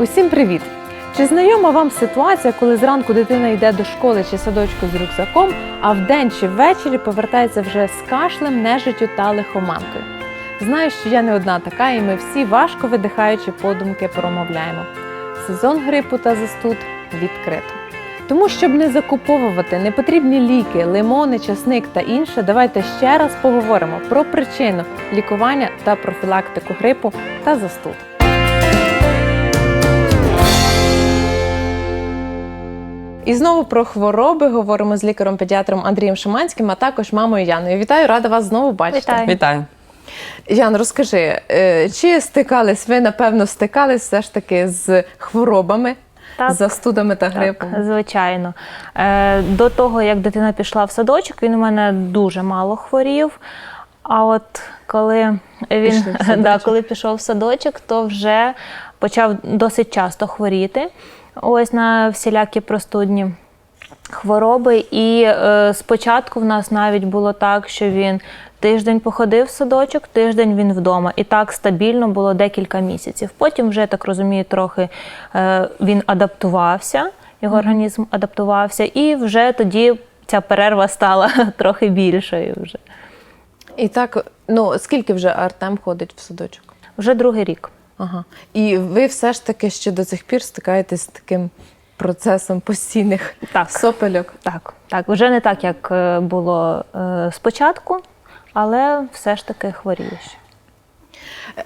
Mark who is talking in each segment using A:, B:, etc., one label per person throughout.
A: Усім привіт! Чи знайома вам ситуація, коли зранку дитина йде до школи чи садочку з рюкзаком, а вдень чи ввечері повертається вже з кашлем, нежиттю та лихоманкою? Знаю, що я не одна така, і ми всі важко видихаючи подумки промовляємо. Сезон грипу та застуд відкрито. Тому, щоб не закуповувати непотрібні ліки, лимони, часник та інше, давайте ще раз поговоримо про причину лікування та профілактику грипу та застуд. І знову про хвороби говоримо з лікарем-педіатром Андрієм Шиманським, а також мамою Яною. Вітаю, рада вас знову бачити.
B: Вітаю.
C: Вітаю.
A: Ян, розкажи, е, чи стикались ви, напевно, стикались все ж таки з хворобами,
B: Так.
A: з застудами та грипом?
B: Так, звичайно. Е, до того, як дитина пішла в садочок, він у мене дуже мало хворів. А от коли він
A: Пішли в садочок.
B: да, коли пішов в садочок, то вже почав досить часто хворіти. Ось на всілякі простудні хвороби. І е, спочатку в нас навіть було так, що він тиждень походив в садочок, тиждень він вдома. І так стабільно було декілька місяців. Потім вже, я так розумію, трохи е, він адаптувався, його організм адаптувався, і вже тоді ця перерва стала трохи більшою. Вже,
A: І так, ну скільки вже Артем ходить в садочок?
B: вже другий рік.
A: Ага. І ви все ж таки ще до цих пір стикаєтесь з таким процесом постійних
B: Так.
A: сопельок.
B: Так, так, вже не так, як е, було е, спочатку, але все ж таки хворієш.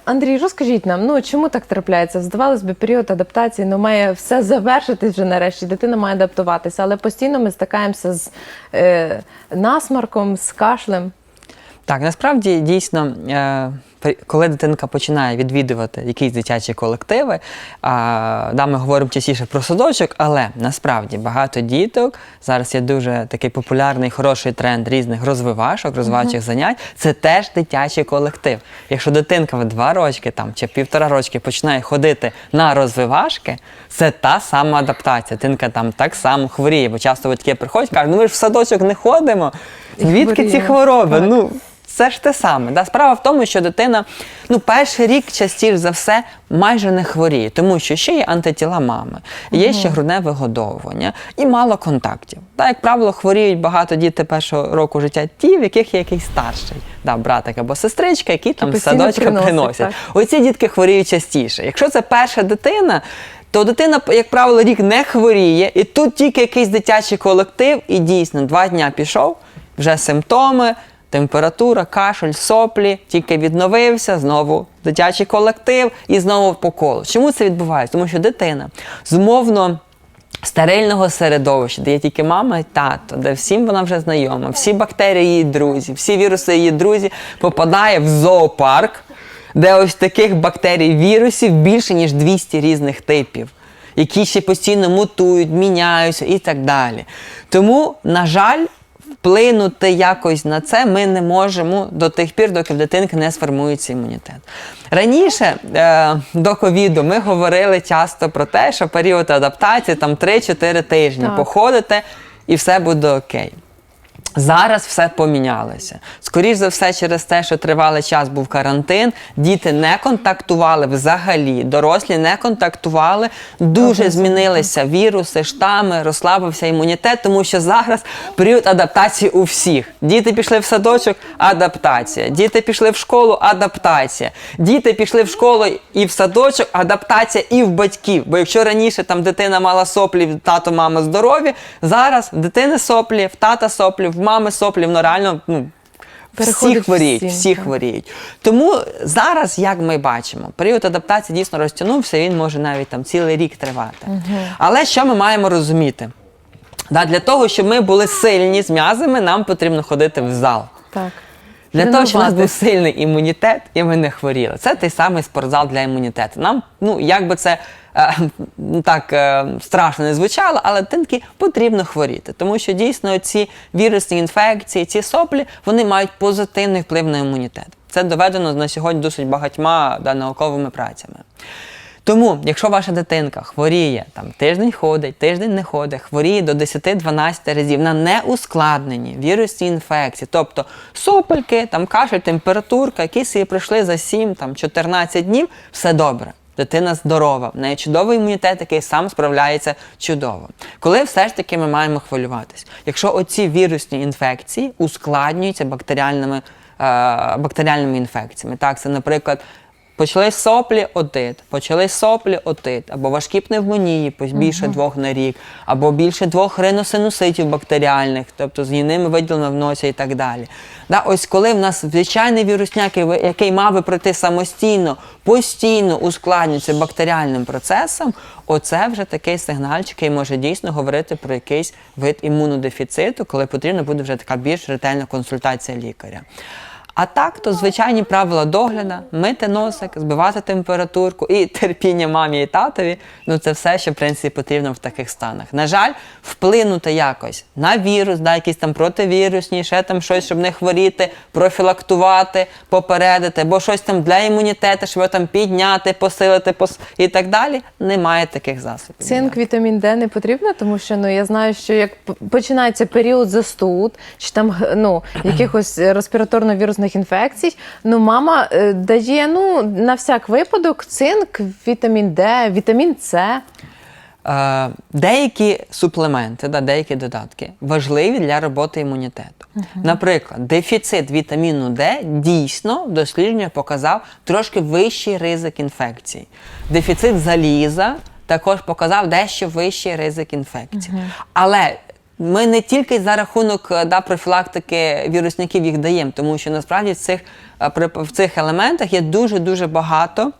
A: Андрій, розкажіть нам, ну чому так трапляється? Здавалось би, період адаптації ну, має все завершитись вже нарешті. Дитина має адаптуватися, але постійно ми стикаємося з е, насмарком, з кашлем.
C: Так, насправді дійсно, е, коли дитинка починає відвідувати якісь дитячі колективи, а, да, ми говоримо частіше про садочок, але насправді багато діток зараз є дуже такий популярний хороший тренд різних розвивашок, розвиваючих занять. Це теж дитячий колектив. Якщо дитинка в два рочки там чи півтора рочки починає ходити на розвивашки, це та сама адаптація. Дитинка там так само хворіє, бо часто батьки приходять, кажуть, ну ми ж в садочок не ходимо. Звідки ці хвороби?
A: Так.
C: Ну, це ж те саме. Да? Справа в тому, що дитина ну, перший рік частіше за все майже не хворіє, тому що ще є антитіла мами, є ще грудне вигодовування і мало контактів. Да, як правило, хворіють багато дітей першого року життя ті, в яких є якийсь старший да, братик або сестричка, які там з садочка
A: приносять,
C: приносять. Оці дітки хворіють частіше. Якщо це перша дитина, то дитина, як правило, рік не хворіє, і тут тільки якийсь дитячий колектив, і дійсно два дня пішов, вже симптоми, температура, кашель, соплі, тільки відновився, знову дитячий колектив і знову по колу. Чому це відбувається? Тому що дитина зумовно. Стерильного середовища, де є тільки мама і тато, де всім вона вже знайома, всі бактерії її друзі, всі віруси її друзі, попадає в зоопарк, де ось таких бактерій, вірусів більше, ніж 200 різних типів, які ще постійно мутують, міняються і так далі. Тому, на жаль, вплинути якось на це ми не можемо до тих пір, доки в дитинки не сформується імунітет. Раніше е, до ковіду ми говорили часто про те, що період адаптації там 3-4 тижні
A: Так.
C: походите і все буде окей. Зараз все помінялося. Скоріше за все, через те, що тривалий час був карантин, діти не контактували взагалі, дорослі не контактували. Дуже змінилися віруси, штами, розслабився імунітет, тому що зараз період адаптації у всіх. Діти пішли в садочок адаптація. Діти пішли в школу адаптація. Діти пішли в школу і в садочок, адаптація і в батьків. Бо якщо раніше там дитина мала соплі, тато, мама здорові, зараз дитини соплі, в тата соплі, в мами соплі, ну реально ну, всі
A: Переходить
C: хворіють, всі хворіють. Тому зараз, як ми бачимо, період адаптації дійсно розтягнувся, він може навіть там цілий рік тривати. Але що ми маємо розуміти? Да, для того, щоб ми були сильні з м'язами, нам потрібно ходити в зал.
A: Так.
C: Для того, щоб у нас був сильний імунітет, і ми не хворіли. Це той самий спортзал для імунітету. Нам, ну як би це е, ну, так е, страшно не звучало, але дитинки потрібно хворіти, тому що дійсно ці вірусні інфекції, ці соплі, вони мають позитивний вплив на імунітет. Це доведено на сьогодні досить багатьма да, науковими працями. Тому, якщо ваша дитинка хворіє, там тиждень ходить, тиждень не ходить, хворіє до 10-12 разів на неускладнені вірусні інфекції, тобто сопельки, там кашель, температурка, які собі пройшли за 7-14 днів, все добре. Дитина здорова, в неї чудовий імунітет, який сам справляється чудово. Коли все ж таки ми маємо хвилюватись? Якщо оці вірусні інфекції ускладнюються бактеріальними, е, бактеріальними інфекціями. Так, це, наприклад, почались соплі отит, почались соплі отит, або важкі пневмонії, більше двох на рік, або більше двох риносинуситів бактеріальних, тобто з гнійними виділами в носі і так далі. Да, ось коли в нас звичайний вірусняк, який мав би пройти самостійно, постійно ускладнюється бактеріальним процесом, оце вже такий сигнальчик, який може дійсно говорити про якийсь вид імунодефіциту, коли потрібна буде вже така більш ретельна консультація лікаря. А так, то звичайні правила догляду, мити носик, збивати температурку і терпіння мамі і татові. Ну це все, що в принципі потрібно в таких станах. На жаль, вплинути якось на вірус, да, якісь там противірусні, ще там щось, щоб не хворіти, профілактувати, попередити, або щось там для імунітету, щоб там підняти, посилити пос... і так далі. Немає таких засобів.
A: Цинк, вітамін Д не потрібно, тому що ну я знаю, що як починається період застуд чи там ну якихось респіраторно-вірусних інфекцій, ну мама е, дає ну на всяк випадок цинк, вітамін Д, вітамін С.
C: Е, деякі суплементи, да, деякі додатки важливі для роботи імунітету. Наприклад, дефіцит вітаміну Д дійсно в дослідженнях показав трошки вищий ризик інфекцій. Дефіцит заліза також показав дещо вищий ризик інфекцій. Але ми не тільки за рахунок е, да, профілактики вірусників їх даємо, тому що насправді в цих, е, в цих елементах є дуже-дуже багато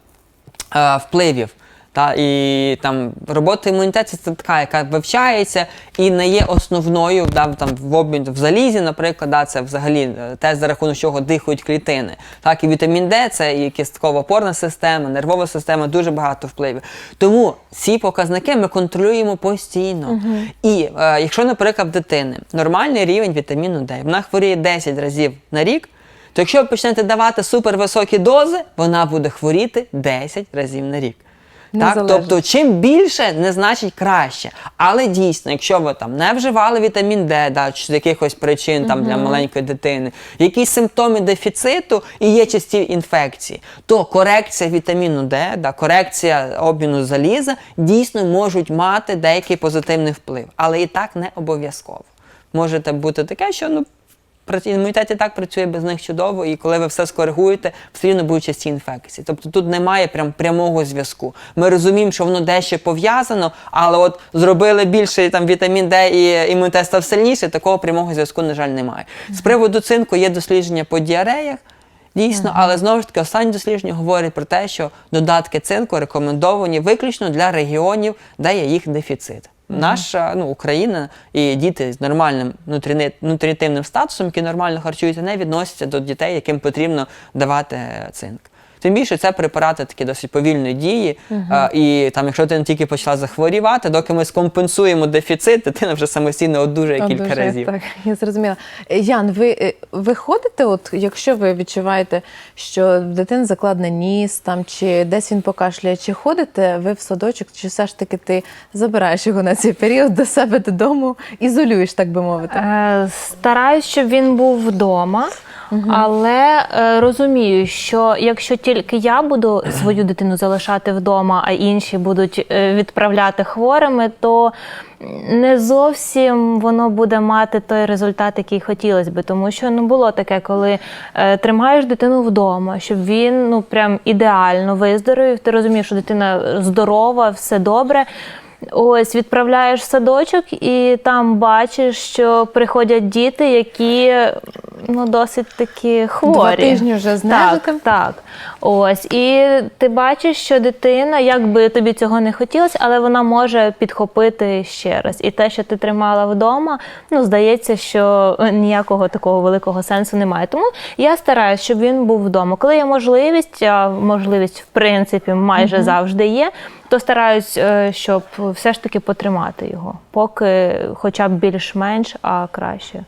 C: е, впливів. Та, і там робота імунітету це така, яка вивчається і не є основною да, там, в обмін в залізі, наприклад, да, це взагалі е, те, за рахунок чого дихають клітини. Так, і вітамін Д це і кістково-опорна система, нервова система, дуже багато впливів. Тому ці показники ми контролюємо постійно. І е, якщо, наприклад, в дитини нормальний рівень вітаміну Д, вона хворіє 10 разів на рік. То якщо ви почнете давати супервисокі дози, вона буде хворіти 10 разів на рік. Так, тобто, чим більше, не значить краще. Але дійсно, якщо ви там не вживали вітамін Д, да, чи з якихось причин там для маленької дитини, якісь симптоми дефіциту і є часті інфекції, то корекція вітаміну Д, да, корекція обміну заліза дійсно можуть мати деякий позитивний вплив, але і так не обов'язково. Може бути таке, що ну. Імунітет і так працює без них чудово, і коли ви все скоригуєте, все рівно будуть часті інфекції. Тобто тут немає прям прямого зв'язку. Ми розуміємо, що воно дещо пов'язано, але от зробили більше там вітамін Д і імунітет став сильніше, такого прямого зв'язку, на жаль, немає. З приводу цинку є дослідження по діареях. Дійсно, але знову ж таки останні дослідження говорять про те, що додатки цинку рекомендовані виключно для регіонів, де є їх дефіцит. Наша ну, Україна і діти з нормальним внутріни- статусом, які нормально харчуються, не відносяться до дітей, яким потрібно давати цинк. Тим більше це препарати такі досить повільної дії. А, і там, якщо ти не тільки почала захворівати, доки ми скомпенсуємо дефіцит, дитина вже самостійно одужує кілька
A: Дуже,
C: разів.
A: Так, я зрозуміла. Е, Ян, ви, е, ви ходите, от, якщо ви відчуваєте, що в дитини закладне ніс там, чи десь він покашляє, чи ходите ви в садочок, чи все ж таки ти забираєш його на цей період до себе додому, ізолюєш, так би мовити?
B: Е, Стараюсь, щоб він був вдома, але е, розумію, що якщо тільки я буду свою дитину залишати вдома, а інші будуть е, відправляти хворими, то не зовсім воно буде мати той результат, який хотілося би. Тому що ну було таке, коли е, тримаєш дитину вдома, щоб він ну прям ідеально виздоровів. Ти розумієш, що дитина здорова, все добре. Ось відправляєш в садочок, і там бачиш, що приходять діти, які ну досить такі хворі.
A: Два тижні вже з
B: так, так. Ось і ти бачиш, що дитина, як би тобі цього не хотілося, але вона може підхопити ще раз. І те, що ти тримала вдома, ну здається, що ніякого такого великого сенсу немає. Тому я стараюся, щоб він був вдома. Коли є можливість, а можливість в принципі майже завжди є. То стараюсь, е, щоб все ж таки потримати його, поки хоча б більш-менш, а краще,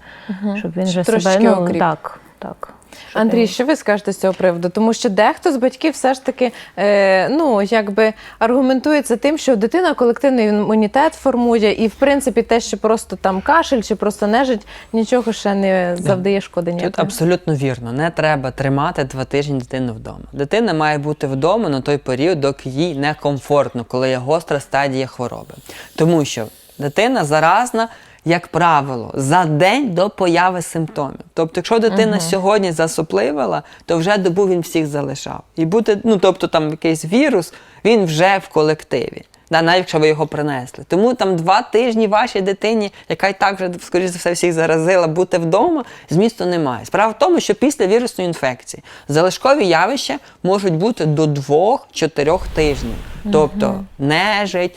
B: щоб він вже себе ну,
A: окріп.
B: так, так.
A: Андрій, що ви скажете з цього приводу? Тому що дехто з батьків все ж таки е, ну якби аргументується тим, що дитина колективний імунітет формує, і в принципі те, що просто там кашель чи просто нежить, нічого ще не завдає шкоди
C: Тут абсолютно вірно. Не треба тримати два тижні дитину вдома. Дитина має бути вдома на той період, доки їй некомфортно, коли є гостра стадія хвороби. Тому що дитина заразна. Як правило, за день до появи симптомів. Тобто, якщо дитина сьогодні засопливила, то вже добу він всіх залишав. І бути, ну тобто там якийсь вірус, він вже в колективі. Да, навіть якщо ви його принесли. Тому там два тижні вашій дитині, яка і так вже, скоріш за все, всіх заразила, бути вдома, змісту немає. Справа в тому, що після вірусної інфекції залишкові явища можуть бути до 2-4 тижнів. Тобто нежить,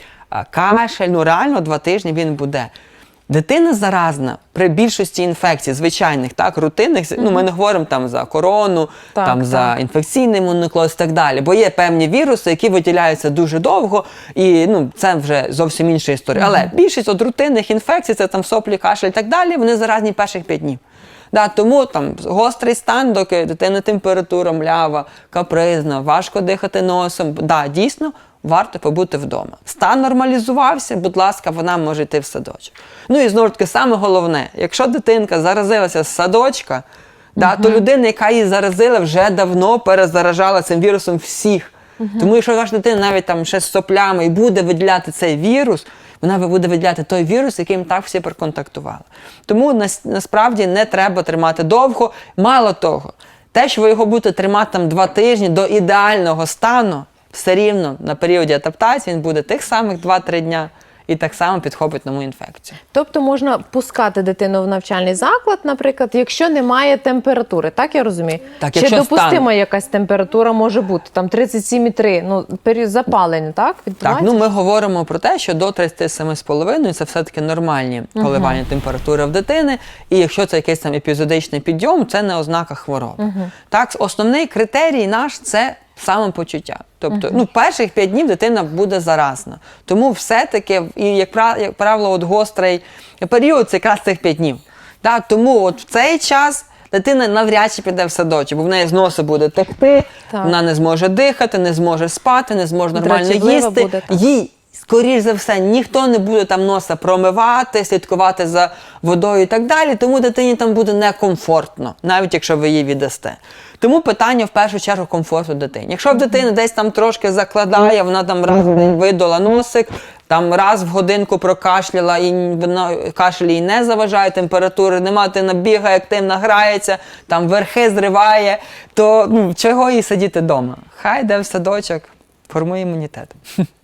C: кашель, ну реально два тижні він буде. Дитина заразна при більшості інфекцій, звичайних, так, рутинних, ну ми не говоримо там за корону,
A: Так,
C: там за
A: так.
C: інфекційний моноклоз і так далі. Бо є певні віруси, які виділяються дуже довго, і ну це вже зовсім інша історія. Але більшість от рутинних інфекцій, це там соплі, кашель і так далі, вони заразні перших 5 днів. Да, тому там гострий стан, доки дитина температура млява, капризна, важко дихати носом. Да, дійсно, варто побути вдома. Стан нормалізувався, будь ласка, вона може йти в садочок. Ну і знову ж таки, саме головне, якщо дитинка заразилася з садочка, да, то людина, яка її заразила, вже давно перезаражала цим вірусом всіх. Тому якщо ваша дитина навіть там ще з соплями і буде виділяти цей вірус, вона буде виділяти той вірус, яким так всі проконтактували. Тому нас- насправді не треба тримати довго. Мало того, те, що ви його будете тримати там два тижні до ідеального стану, все рівно на періоді адаптації він буде тих самих 2-3 дня і так само підхопить нову інфекцію.
A: Тобто можна пускати дитину в навчальний заклад, наприклад, якщо немає температури, так я розумію?
C: Так,
A: Чи
C: якщо
A: допустима
C: стан-
A: якась температура може бути? Там 37,3, ну період запалення, так?
C: Так, ну ми говоримо про те, що до 37,5 це все-таки нормальні коливання температури в дитини. І якщо це якийсь там епізодичний підйом, це не ознака хвороби. Так, основний критерій наш це самопочуття. Тобто, ну, перших п'ять днів дитина буде заразна. Тому все-таки, і як, як правило, от гострий період це якраз цих п'ять днів. Так, тому от в цей час. Дитина навряд чи піде в садочок, бо в неї з носу буде текти,
A: Так.
C: вона не зможе дихати, не зможе спати, не зможе нормально їсти.
A: буде.
C: Їй, скоріш за все, ніхто не буде там носа промивати, слідкувати за водою і так далі, тому дитині там буде некомфортно, навіть якщо ви її віддасте. Тому питання в першу чергу комфорту дитині. Якщо в дитини десь там трошки закладає, вона там раз в день видула носик, там раз в годинку прокашляла, і вона кашель їй не заважає, температури нема, дитина бігає, активно грається, там верхи зриває, то ну, чого їй сидіти вдома? Хай йде в садочок, формує імунітет.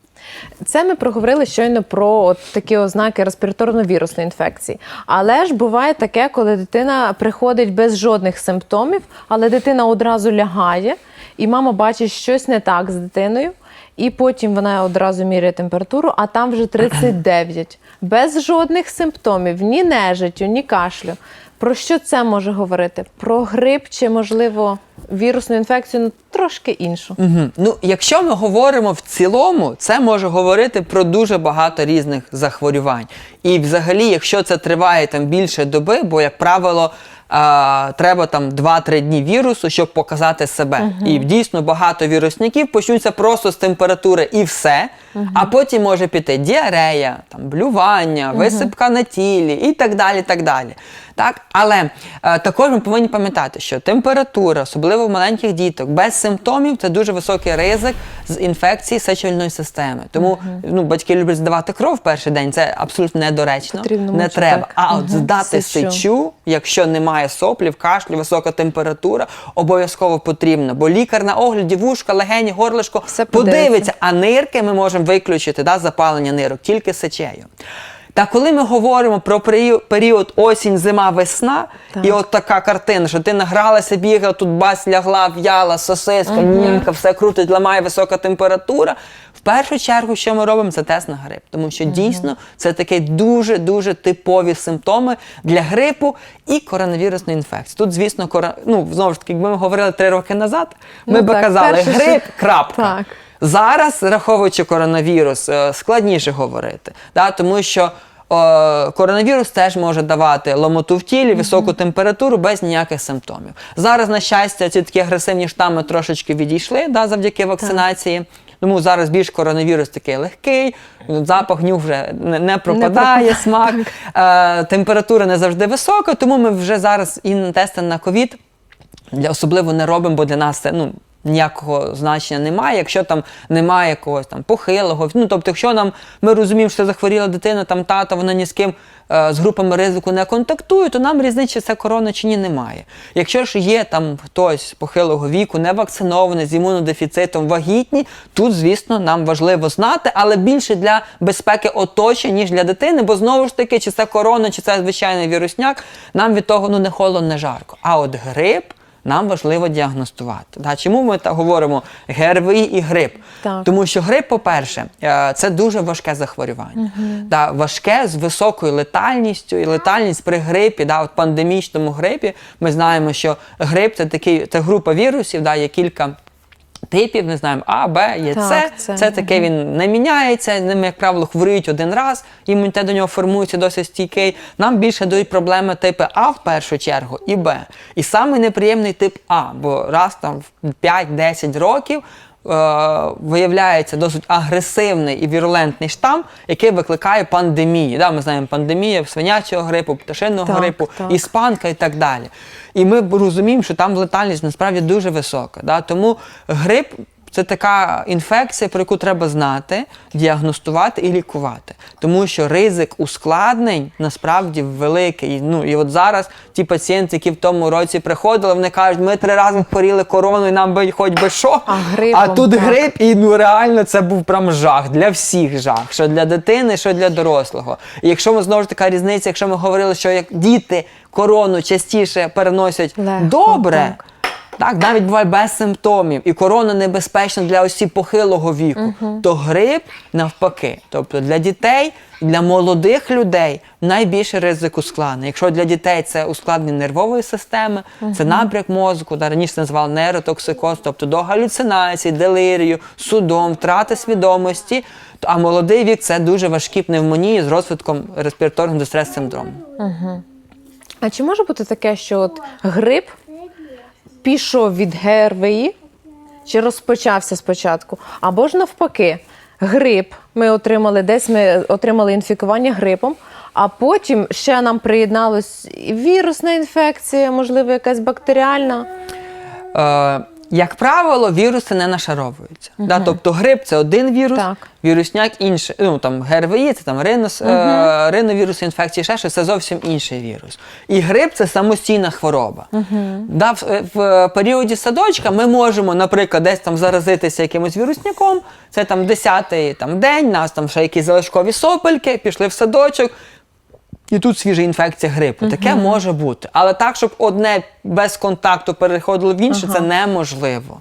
A: Це ми проговорили щойно про от такі ознаки респіраторно-вірусної інфекції. Але ж буває таке, коли дитина приходить без жодних симптомів, але дитина одразу лягає, і мама бачить щось не так з дитиною. І потім вона одразу міряє температуру, а там вже 39. Без жодних симптомів, ні нежиттю, ні кашлю. Про що це може говорити? Про грип чи, можливо, вірусну інфекцію, ну трошки іншу.
C: Угу. Ну, якщо ми говоримо в цілому, це може говорити про дуже багато різних захворювань. І взагалі, якщо це триває там більше доби, бо, як правило, а, треба там 2-3 дні вірусу, щоб показати себе. І дійсно багато вірусників почнуться просто з температури і все. А потім може піти діарея, там, блювання, висипка на тілі і так далі. так далі. Так? Але е, також ми повинні пам'ятати, що температура, особливо в маленьких діток, без симптомів це дуже високий ризик з інфекції сечовільної системи. Тому ну, батьки люблять здавати кров в перший день, це абсолютно недоречно,
A: Потрібно
C: не
A: мочу,
C: треба.
A: так.
C: А от здати
A: Сечу.
C: сечу, якщо немає соплів, кашлю, висока температура, обов'язково потрібно. Бо лікар на огляді, вушка, легені, горлишко
A: Все подивиться,
C: а нирки ми можемо виключити, да, запалення нирок, тільки сечею. Та коли ми говоримо про період, осінь, зима, весна,
A: Так.
C: і от така картина, що ти награлася, бігала, тут бась лягла, в'яла, сосиска, німка, все крутить, ламає висока температура. В першу чергу, що ми робимо, це тест на грип. Тому що дійсно це такі дуже-дуже типові симптоми для грипу і коронавірусної інфекції. Тут, звісно, кора... ну, знову ж таки, якби ми говорили три роки назад, ми
A: Ну
C: би
A: так,
C: казали
A: перше,
C: грип, крапка.
A: Так.
C: Зараз, враховуючи коронавірус, е, складніше говорити, да, тому що Е, коронавірус теж може давати ломоту в тілі, високу температуру без ніяких симптомів. Зараз, на щастя, ці такі агресивні штами трошечки відійшли да, завдяки вакцинації. Тому зараз більш коронавірус такий легкий, запах нюх вже не, не пропадає, смак, е, температура не завжди висока, тому ми вже зараз і тести на ковід особливо не робимо, бо для нас це ну. Ніякого значення немає, якщо там немає якогось там похилого. Ну тобто, якщо нам ми розуміємо, що захворіла дитина, там тата, вона ні з ким е, з групами ризику не контактує, то нам різниці це корона чи ні немає. Якщо ж є там хтось похилого віку, не вакцинований з імунодефіцитом, вагітні, тут, звісно, нам важливо знати, але більше для безпеки оточення, ніж для дитини, бо знову ж таки, чи це корона, чи це звичайний вірусняк, нам від того ну не холодно, не жарко. А от грип нам важливо діагностувати. Да? Чому ми так говоримо ГРВІ і грип?
A: Так.
C: Тому що грип, по-перше, е, це дуже важке захворювання. Да, важке з високою летальністю, і летальність при грипі, да, от пандемічному грипі, ми знаємо, що грип це такий, це група вірусів, да, є кілька. Типів, не знаємо, А, Б, є
A: Так,
C: С.
A: це,
C: Це таке він не міняється, ним, як правило, хворіють один раз, імунітет до нього формується досить стійкий. Нам більше дають проблеми типу А в першу чергу і Б. І самий неприємний тип А, бо раз там в 5-10 років. е, Виявляється досить агресивний і вірулентний штам, який викликає пандемії. Да, ми знаємо пандемія свинячого грипу, пташиного
A: Так,
C: грипу,
A: так.
C: іспанка і так далі. І ми розуміємо, що там летальність насправді дуже висока. Да? Тому грип це така інфекція, про яку треба знати, діагностувати і лікувати. Тому що ризик ускладнень насправді великий. Ну і от зараз ті пацієнти, які в тому році приходили, вони кажуть, ми три рази хворіли короною, нам би хоч би що.
A: А грипом,
C: а тут
A: так.
C: грип, і ну реально це був прям жах для всіх жах, що для дитини, що для дорослого. І якщо ми знову ж така різниця, якщо ми говорили, що як діти корону частіше переносять
A: Легко,
C: добре.
A: так.
C: Так, навіть буває без симптомів, і корона небезпечна для осіб похилого віку, то грип навпаки. Тобто для дітей, для молодих людей найбільший ризик ускладнень. Якщо для дітей це ускладнення нервової системи, це набряк мозку, да, раніше називали нейротоксикоз, тобто до галюцинацій, делірію, судом, втрати свідомості. А молодий вік це дуже важкі пневмонії з розвитком респіраторного дистрес-синдрому.
A: А чи може бути таке, що от грип пішов від ГРВІ, чи розпочався спочатку? Або ж навпаки, грип ми отримали, десь ми отримали інфікування грипом, а потім ще нам приєдналась вірусна інфекція, можливо, якась бактеріальна.
C: Як правило, віруси не нашаровуються. Да? Тобто грип це один вірус,
A: Так.
C: вірусняк інший. Ну там ГРВІ, це там ринос, е, риновірус інфекції, ще щось, це зовсім інший вірус. І грип це самостійна хвороба. Да, в, е, в періоді садочка ми можемо, наприклад, десь там заразитися якимось вірусняком. Це там 10-й там, день, нас там ще якісь залишкові сопельки, пішли в садочок. І тут свіжа інфекція грипу. Таке може бути. Але так, щоб одне без контакту переходило в інше, це неможливо.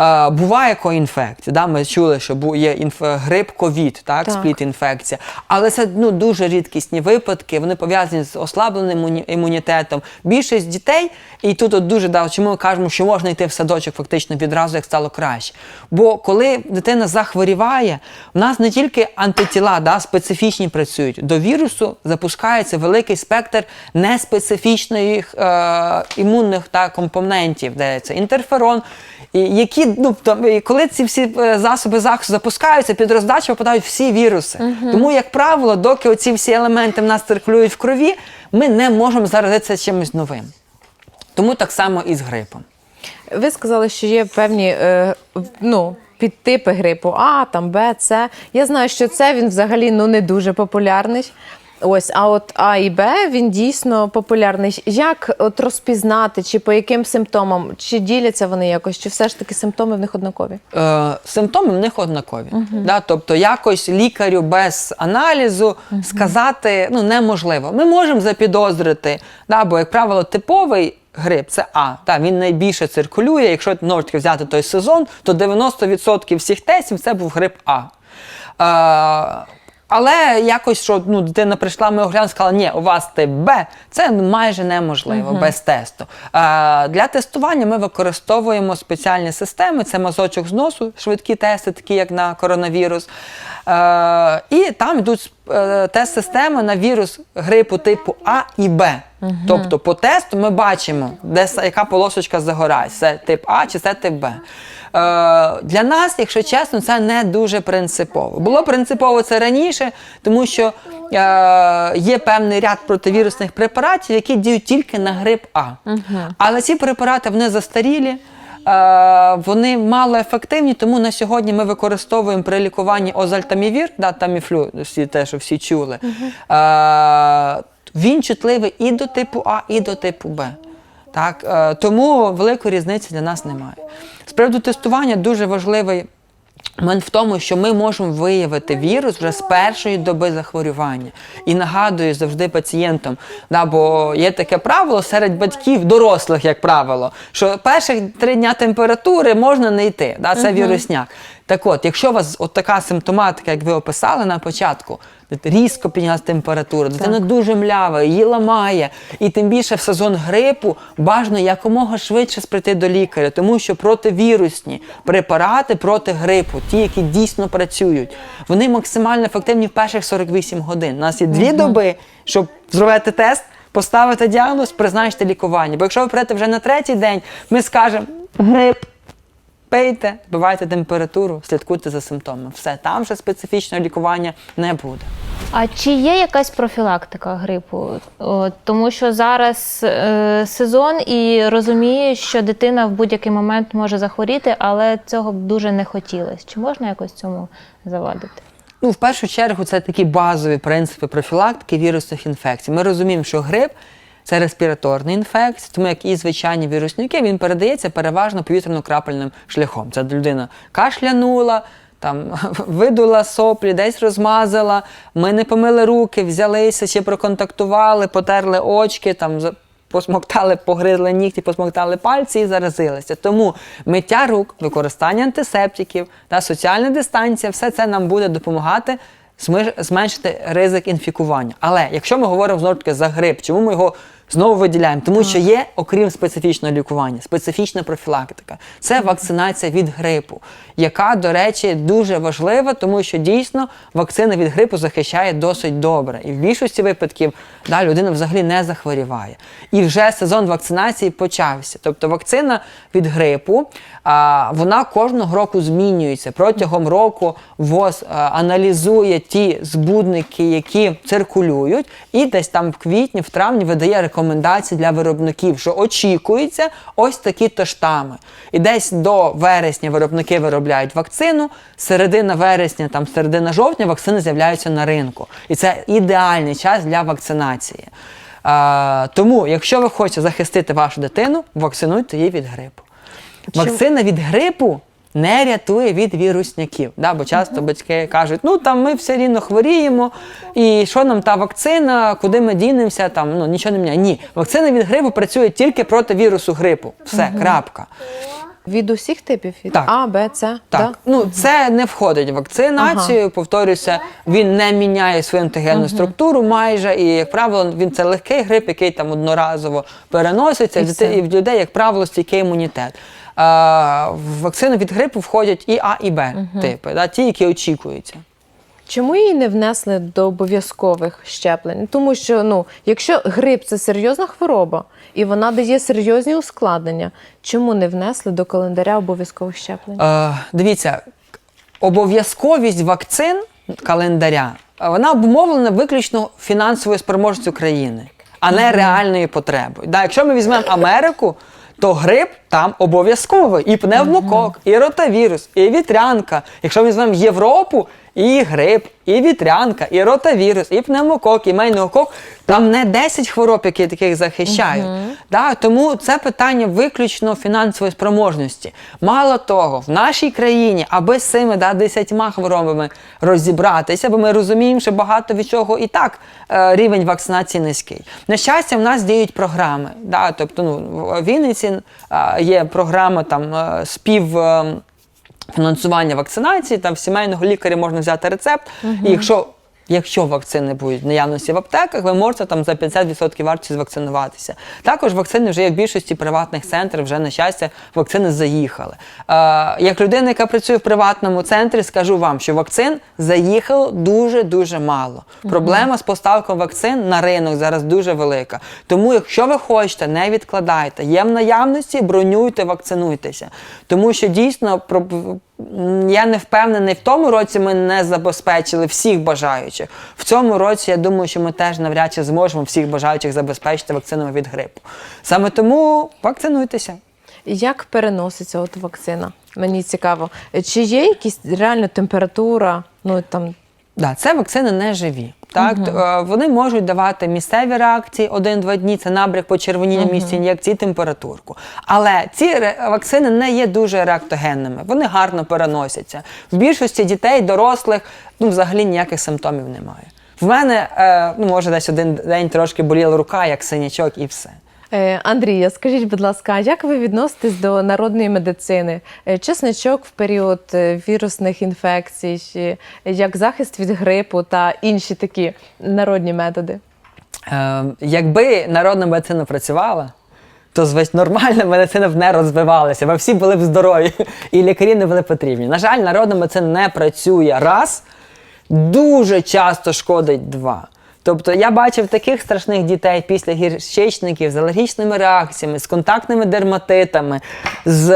C: Е, буває коінфекція. Да? Ми чули, що є інф... грип ковід, так,
A: Так.
C: спліт-інфекція. Але це ну, дуже рідкісні випадки, вони пов'язані з ослабленим імунітетом. Більшість дітей, і тут от дуже да, чому ми кажемо, що можна йти в садочок фактично відразу, як стало краще. Бо коли дитина захворіває, в нас не тільки антитіла да, специфічні працюють. До вірусу запускається великий спектр неспецифічних е, імунних та, компонентів, де це інтерферон. І які ну там, коли ці всі е, засоби захисту запускаються, під роздачу попадають всі віруси. Тому, як правило, доки оці всі елементи в нас циркулюють в крові, ми не можемо заразитися чимось новим. Тому так само і з грипом.
A: Ви сказали, що є певні е, ну, підтипи грипу А, там Б, С. Я знаю, що це він взагалі ну, не дуже популярний. Ось, а от А і Б він дійсно популярний. Як от розпізнати, чи по яким симптомам, чи діляться вони якось, чи все ж таки симптоми в них однакові?
C: Е, симптоми в них однакові. Да? Тобто якось лікарю без аналізу сказати ну, неможливо. Ми можемо запідозрити, да? бо, як правило, типовий грип це А. Да? Він найбільше циркулює. Якщо знову таки взяти той сезон, то 90% всіх тестів це був грип А. Е, Але якось, що ну, дитина прийшла, ми оглянули, сказала, ні, у вас тип Б, це майже неможливо без тесту. А, для тестування ми використовуємо спеціальні системи, це мазочок з носу, швидкі тести, такі як на коронавірус. Е, і там йдуть е, тест-системи на вірус грипу типу А і Б. Тобто по тесту ми бачимо, де яка полосочка загорає, це тип А чи це тип Б. Е, для нас, якщо чесно, це не дуже принципово. Було принципово це раніше, тому що е, є певний ряд противірусних препаратів, які діють тільки на грип А. Але ці препарати вони застарілі. Е, вони малоефективні, тому на сьогодні ми використовуємо при лікуванні озальтамівір, да, таміфлю, всі те, що всі чули. Е, він чутливий і до типу А, і до типу Б. Так, е, тому великої різниці для нас немає. З приводу тестування дуже важливий момент в тому, що ми можемо виявити вірус вже з першої доби захворювання. І нагадую завжди пацієнтам, да, бо є таке правило серед батьків, дорослих, як правило, що перших три дня температури можна не йти. Да, це вірусняк. Так от, якщо у вас от така симптоматика, як ви описали на початку, різко піднялася температура, дитина дуже млява, її ламає. І тим більше в сезон грипу бажано якомога швидше прийти до лікаря, тому що противірусні препарати проти грипу, ті, які дійсно працюють, вони максимально ефективні в перших 48 годин. У нас є дві доби, щоб зробити тест. Поставити діагноз, призначити лікування. Бо якщо ви прийдете вже на третій день, ми скажемо грип, пийте, збивайте температуру, слідкуйте за симптомами. Все, там вже специфічного лікування не буде.
B: А чи є якась профілактика грипу? От, тому що зараз е, сезон і розумію, що дитина в будь-який момент може захворіти, але цього б дуже не хотілося. Чи можна якось цьому завадити?
C: Ну, в першу чергу, це такі базові принципи профілактики вірусних інфекцій. Ми розуміємо, що грип це респіраторна інфекція, тому як і звичайні вірусники, він передається переважно повітряно-крапельним шляхом. Це людина кашлянула. Там видула соплі, десь розмазала. Ми не помили руки, взялися, ще проконтактували, потерли очки, там посмоктали, погризли нігті, посмоктали пальці і заразилися. Тому миття рук, використання антисептиків та соціальна дистанція, все це нам буде допомагати зменшити ризик інфікування. Але якщо ми говоримо знову таки за грип, чому ми його знову виділяємо? Тому що є, окрім специфічного лікування, специфічна профілактика. Це вакцинація від грипу, яка, до речі, дуже важлива, тому що дійсно вакцина від грипу захищає досить добре. І в більшості випадків да, людина взагалі не захворіває. І вже сезон вакцинації почався. Тобто вакцина від грипу, а, вона кожного року змінюється. Протягом року ВОЗ а, аналізує ті збудники, які циркулюють, і десь там в квітні, в травні видає рекомендації для виробників, що очікується ось такі-то штами. І десь до вересня виробники виробляють вакцину, середина вересня, там середина жовтня вакцини з'являються на ринку. І це ідеальний час для вакцинації. А, тому, якщо ви хочете захистити вашу дитину, вакцинуйте її від грипу. Вакцина від грипу не рятує від вірусняків. Да? Бо часто батьки кажуть, ну там ми все рівно хворіємо, і що нам та вакцина, куди ми дінемося, там ну нічого не міняє. Ні, вакцина від грипу працює тільки проти вірусу грипу. Все, крапка.
A: Від усіх типів? Від
C: Так.
A: А, Б, С?
C: Так,
A: Да?
C: ну це не входить в вакцинацію. Повторюся, він не міняє свою антигенну структуру майже. І, як правило, він це легкий грип, який там одноразово переноситься.
A: І
C: в і в людей, як правило, стійкий імунітет. В вакцину від грипу входять і А, і Б типи, да, ті, які очікуються.
A: Чому її не внесли до обов'язкових щеплень? Тому що ну, якщо грип це серйозна хвороба і вона дає серйозні ускладнення, чому не внесли до календаря обов'язкових щеплень?
C: Е, дивіться, обов'язковість вакцин календаря вона обумовлена виключно фінансовою спроможністю країни, а не реальною потребою. Да, якщо ми візьмемо Америку, то грип там обов'язково і пневмокок, і ротавірус, і вітрянка. Якщо ми візьмемо Європу, і грип, і вітрянка, і ротавірус, і пневмокок, і мейнокок. Там не 10 хвороб, які таких захищають. Да, тому це питання виключно фінансової спроможності. Мало того, в нашій країні, аби з цими да, 10 хворобами розібратися, бо ми розуміємо, що багато від чого і так е, рівень вакцинації низький. На щастя, в нас діють програми. Да, тобто, ну, в Вінниці е, є програма там е, спів. Фінансування вакцинації, там в сімейного лікаря можна взяти рецепт. І якщо Якщо вакцини будуть в наявності в аптеках, ви можете там за 50% вартості звакцинуватися. Також вакцини вже є в більшості приватних центрів, вже на щастя, вакцини заїхали. Е, як людина, яка працює в приватному центрі, скажу вам, що вакцин заїхало дуже-дуже мало. Проблема з поставкою вакцин на ринок зараз дуже велика. Тому, якщо ви хочете, не відкладайте. Є в наявності, бронюйте, вакцинуйтеся. Тому що дійсно про- я не впевнений, в тому році ми не забезпечили всіх бажаючих. В цьому році я думаю, що ми теж навряд чи зможемо всіх бажаючих забезпечити вакцинами від грипу. Саме тому вакцинуйтеся.
A: Як переноситься от вакцина? Мені цікаво. Чи є якісь реально температура? Ну там
C: Да, це вакцини не живі. Так, е, вони можуть давати місцеві реакції один-два дні, це набряк почервоніння місця ін'єкції, температурку. Але ці вакцини не є дуже реактогенними, вони гарно переносяться. В більшості дітей, дорослих, ну взагалі ніяких симптомів немає. В мене, е, ну може, десь один день трошки боліла рука, як синячок, і все.
A: Е, Андрія, скажіть, будь ласка, як ви відноситесь до народної медицини? Е, Чесничок в період е, вірусних інфекцій, як захист від грипу та інші такі народні методи?
C: Е, якби народна медицина працювала, то звись нормальна медицина б не розвивалася, бо всі були б здорові і лікарі не були потрібні. На жаль, народна медицина не працює раз, дуже часто шкодить два. Тобто я бачив таких страшних дітей після гірщичників з алергічними реакціями, з контактними дерматитами, з.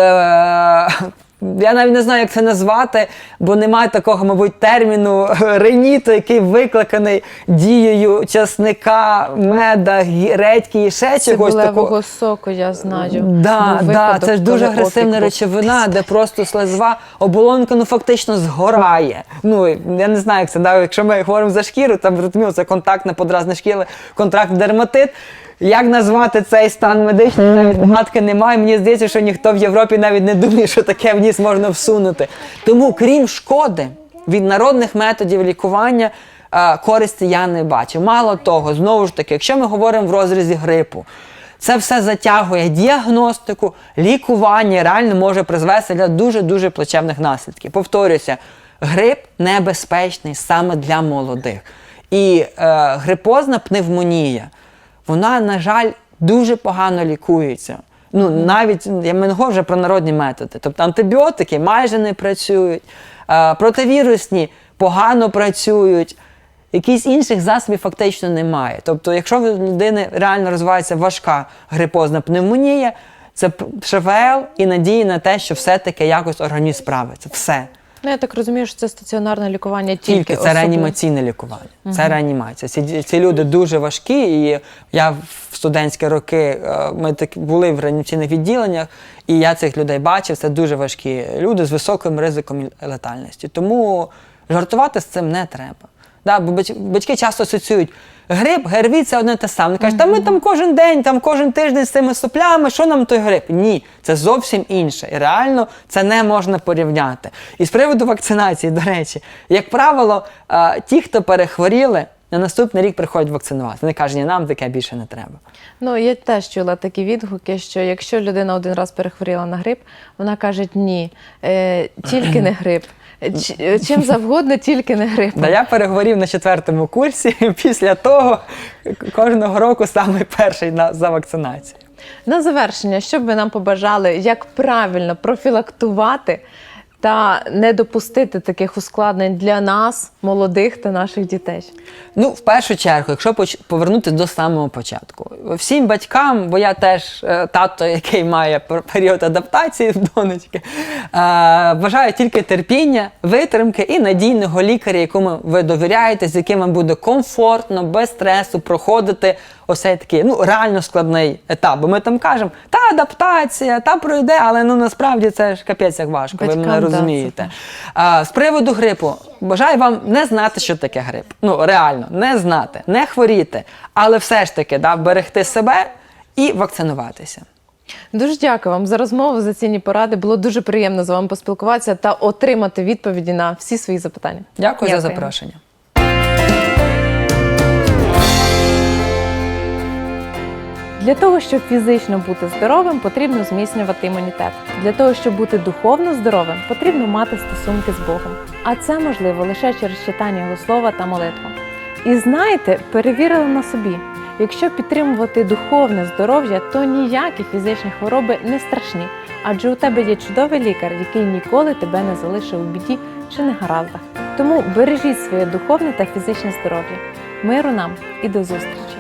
C: Я навіть не знаю, як це назвати, бо немає такого, мабуть, терміну реніту, який викликаний дією часника, меда, редьки і ще чогось такого.
A: Соку, я знаю.
C: Да,
A: Був
C: да,
A: випадок,
C: це ж дуже агресивна речовина, де просто слезова оболонка ну фактично згорає. Ну я не знаю, як це да, якщо ми говоримо за шкіру, там зрозуміло, це контактне подразне шкіри, контрактний дерматит. Як назвати цей стан медичний, навіть гадки немає. Мені здається, що ніхто в Європі навіть не думає, що таке в ніс можна всунути. Тому, крім шкоди від народних методів лікування, користі я не бачу. Мало того, знову ж таки, якщо ми говоримо в розрізі грипу, це все затягує діагностику, лікування реально може призвести для дуже-дуже плачевних наслідків. Повторюся, грип небезпечний саме для молодих. І е, грипозна пневмонія, вона, на жаль, дуже погано лікується. Ну, навіть я не говорю вже про народні методи. Тобто антибіотики майже не працюють, противірусні погано працюють. Якісь інших засобів фактично немає. Тобто, якщо в людини реально розвивається важка грипозна пневмонія, це ШВЛ і надії на те, що все-таки якось організм справиться. Все.
A: Ну, я так розумію, що це стаціонарне лікування тільки,
C: Тільки це
A: особливо.
C: реанімаційне лікування. Це реанімація. Ці, ці люди дуже важкі. І я в студентські роки е, ми так були в реанімаційних відділеннях, і я цих людей бачив. Це дуже важкі люди з високим ризиком летальності. Тому жартувати з цим не треба. Да, бо батьки часто асоціюють. Грип, ГРВІ це одне те саме. Вони кажуть, та ми там кожен день, там кожен тиждень з цими соплями, що нам той грип? Ні, це зовсім інше. І реально це не можна порівняти. І з приводу вакцинації, до речі, як правило, ті, хто перехворіли, на наступний рік приходять вакцинувати. Вони кажуть, ні, нам таке більше не треба.
A: Ну, я теж чула такі відгуки, що якщо людина один раз перехворіла на грип, вона каже, ні, е, тільки не грип. Ч- Чим завгодно, тільки не грипом.
C: Да, я переговорів на четвертому курсі. Після того кожного року саме перший на за вакцинацію.
A: На завершення, що б ви нам побажали, як правильно профілактувати та не допустити таких ускладнень для нас, молодих та наших дітей?
C: Ну, в першу чергу, якщо повернутися до самого початку, всім батькам, бо я теж е, тато, який має період адаптації в донечки, е, бажаю тільки терпіння, витримки і надійного лікаря, якому ви довіряєте, з яким вам буде комфортно, без стресу проходити ось такий ну, реально складний етап. Бо ми там кажемо, та адаптація, та пройде, але ну насправді це ж капець як важко, ви мене розумієте. А, з приводу грипу, бажаю вам не знати, що таке грип. Ну, реально, не знати, не хворіти, але все ж таки да, берегти себе і вакцинуватися.
A: Дуже дякую вам за розмову, за цінні поради. Було дуже приємно з вами поспілкуватися та отримати відповіді на всі свої запитання.
C: Дякую за запрошення.
A: Для того, щоб фізично бути здоровим, потрібно зміцнювати імунітет. Для того, щоб бути духовно здоровим, потрібно мати стосунки з Богом. А це можливо лише через читання його слова та молитву. І знаєте, перевірили на собі. Якщо підтримувати духовне здоров'я, то ніякі фізичні хвороби не страшні, адже у тебе є чудовий лікар, який ніколи тебе не залишив у біді чи негараздах. Тому бережіть своє духовне та фізичне здоров'я. Миру нам і до зустрічі!